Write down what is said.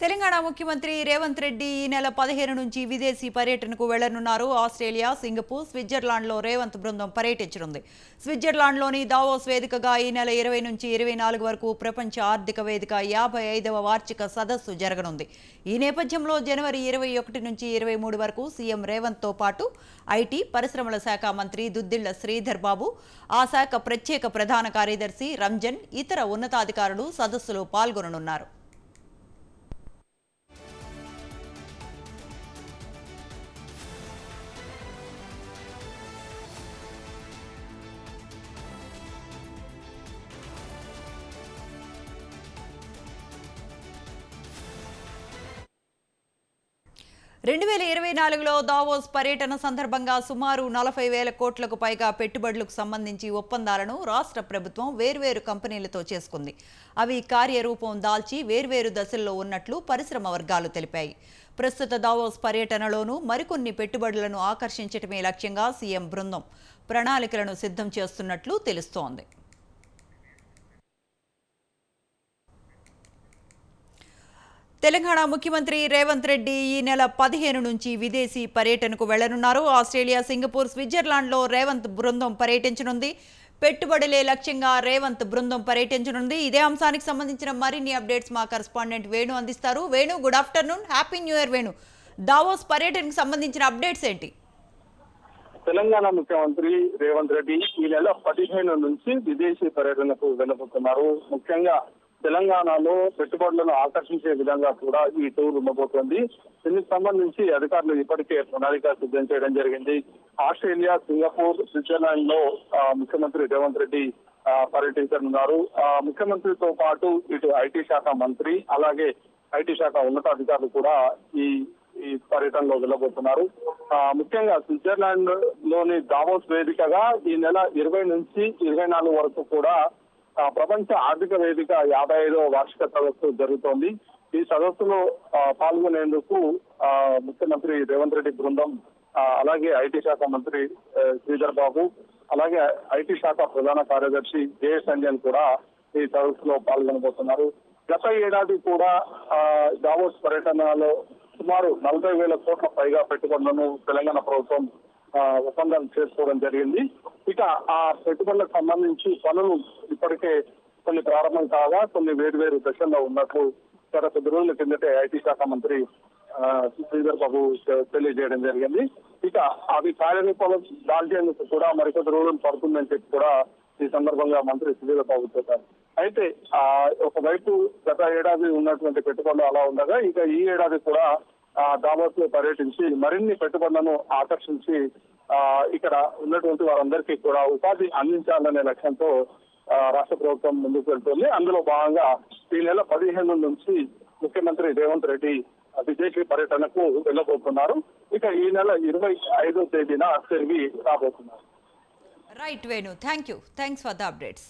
తెలంగాణ ముఖ్యమంత్రి రేవంత్ రెడ్డి ఈ నెల పదిహేను నుంచి విదేశీ పర్యటనకు వెళ్ళనున్నారు. ఆస్ట్రేలియా సింగపూర్ స్విట్జర్లాండ్లో రేవంత్ బృందం పర్యటించనుంది. స్విట్జర్లాండ్లోని దావోస్ వేదికగా ఈ నెల ఇరవై నుంచి ఇరవై నాలుగు వరకు ప్రపంచ ఆర్థిక వేదిక యాభై ఐదవ వార్షిక సదస్సు జరగనుంది. ఈ నేపథ్యంలో జనవరి ఇరవై ఒకటి నుంచి ఇరవై మూడు వరకు సీఎం రేవంత్తో పాటు ఐటీ పరిశ్రమల శాఖ మంత్రి దుద్దిళ్ళ శ్రీధర్ బాబు ఆ శాఖ ప్రత్యేక ప్రధాన కార్యదర్శి రంజన్ ఇతర ఉన్నతాధికారులు సదస్సులో పాల్గొననున్నారు. రెండు వేల ఇరవై నాలుగులో దావోస్ పర్యటన సందర్భంగా సుమారు నలభై వేల కోట్లకు పైగా పెట్టుబడులకు సంబంధించి ఒప్పందాలను రాష్ట్ర ప్రభుత్వం వేర్వేరు కంపెనీలతో చేసుకుంది. అవి కార్యరూపం దాల్చి వేర్వేరు దశల్లో ఉన్నట్లు పరిశ్రమ వర్గాలు తెలిపాయి. ప్రస్తుత దావోస్ పర్యటనలోనూ మరికొన్ని పెట్టుబడులను ఆకర్షించటమే లక్ష్యంగా సీఎం బృందం ప్రణాళికలను సిద్ధం చేస్తున్నట్లు తెలుస్తోంది. తెలంగాణ ముఖ్యమంత్రి రేవంత్ రెడ్డి ఈ నెల పదిహేను నుంచి విదేశీ పర్యటనకు వెళ్ళనున్నారు. ఆస్ట్రేలియా సింగపూర్ స్విట్జర్లాండ్లో రేవంత్ బృందం పర్యటించనుంది. పెట్టుబడులే లక్ష్యంగా రేవంత్ బృందం పర్యటించనుంది. ఇదే అంశానికి సంబంధించిన మరిన్ని అప్డేట్స్ మా కరస్పాండెంట్ వేణు అందిస్తారు. Venu good afternoon. Happy new year Venu. Davos పర్యటనకు సంబంధించిన అప్డేట్స్ ఏంటి? తెలంగాణ ముఖ్యమంత్రి రేవంత్ రెడ్డి ఈ నెల పదిహేను నుంచి విదేశీ పర్యటనకు వెళ్ళబోతున్నారు. ముఖ్యంగా తెలంగాణలో పెట్టుబడులను ఆకర్షించే విధంగా కూడా ఈ టూర్ ఉండబోతోంది. దీనికి సంబంధించి అధికారులు ఇప్పటికే ప్రణాళిక సిద్ధం చేయడం జరిగింది. ఆస్ట్రేలియా సింగపూర్ స్విట్జర్లాండ్లో ముఖ్యమంత్రి రేవంత్ రెడ్డి పర్యటించనున్నారు. ముఖ్యమంత్రితో పాటు ఇటు ఐటీ శాఖ మంత్రి అలాగే ఐటీ శాఖ ఉన్నతాధికారులు కూడా ఈ ఈ పర్యటనలో వెళ్ళబోతున్నారు. ముఖ్యంగా స్విట్జర్లాండ్లోని దావోస్ వేదికగా ఈ నెల ఇరవై నుంచి ఇరవై నాలుగు వరకు కూడా ప్రపంచ ఆర్థిక వేదిక యాభై ఐదవ వార్షిక సదస్సు జరుగుతోంది. ఈ సదస్సులో పాల్గొనేందుకు ఆ, ముఖ్యమంత్రి రేవంత్ రెడ్డి బృందం అలాగే ఐటీ శాఖ మంత్రి శ్రీధర్ బాబు అలాగే ఐటీ శాఖ ప్రధాన కార్యదర్శి జయేష్ రంజన్ కూడా ఈ సదస్సులో పాల్గొనబోతున్నారు. గత ఏడాది కూడా దావోస్ పర్యటనలో సుమారు నలభై వేల కోట్ల పైగా పెట్టుబడులను తెలంగాణ ప్రభుత్వం ఒప్పందాలు చేసుకోవడం జరిగింది. ఇక ఆ పెట్టుబడులకు సంబంధించి పనులు ఇప్పటికే కొన్ని ప్రారంభం కాగా కొన్ని వేరు వేరు దశల్లో ఉన్నట్లు గత కొద్ది రోజుల కిందటే ఐటీ శాఖ మంత్రి ఆ, శ్రీధర్ బాబు తెలియజేయడం జరిగింది. ఇక అవి కార్యరూపంలో దాల్చేందుకు కూడా మరికొద్ది రోజులు పడుతుందని చెప్పి కూడా ఈ సందర్భంగా మంత్రి శ్రీధర్ బాబు చెప్పారు. అయితే ఆ ఒకవైపు గత ఏడాది ఉన్నటువంటి పెట్టుబడులు అలా ఉండగా ఇక ఈ ఏడాది కూడా ఆ దావోస్లో పర్యటించి మరిన్ని పెట్టుబడులను ఆకర్షించి ఇక్కడ ఉన్నటువంటి వారందరికీ కూడా ఉపాధి అందించాలనే లక్ష్యంతో రాష్ట్ర ప్రభుత్వం ముందుకు వెళ్తుంది. అందులో భాగంగా ఈ నెల పదిహేను నుంచి ముఖ్యమంత్రి రేవంత్ రెడ్డి విదేశీ పర్యటనకు వెళ్ళబోతున్నారు. ఇక ఈ నెల ఇరవై ఐదో తేదీన తిరిగి రాబోతున్నారు. Right Venu thank you thanks for the updates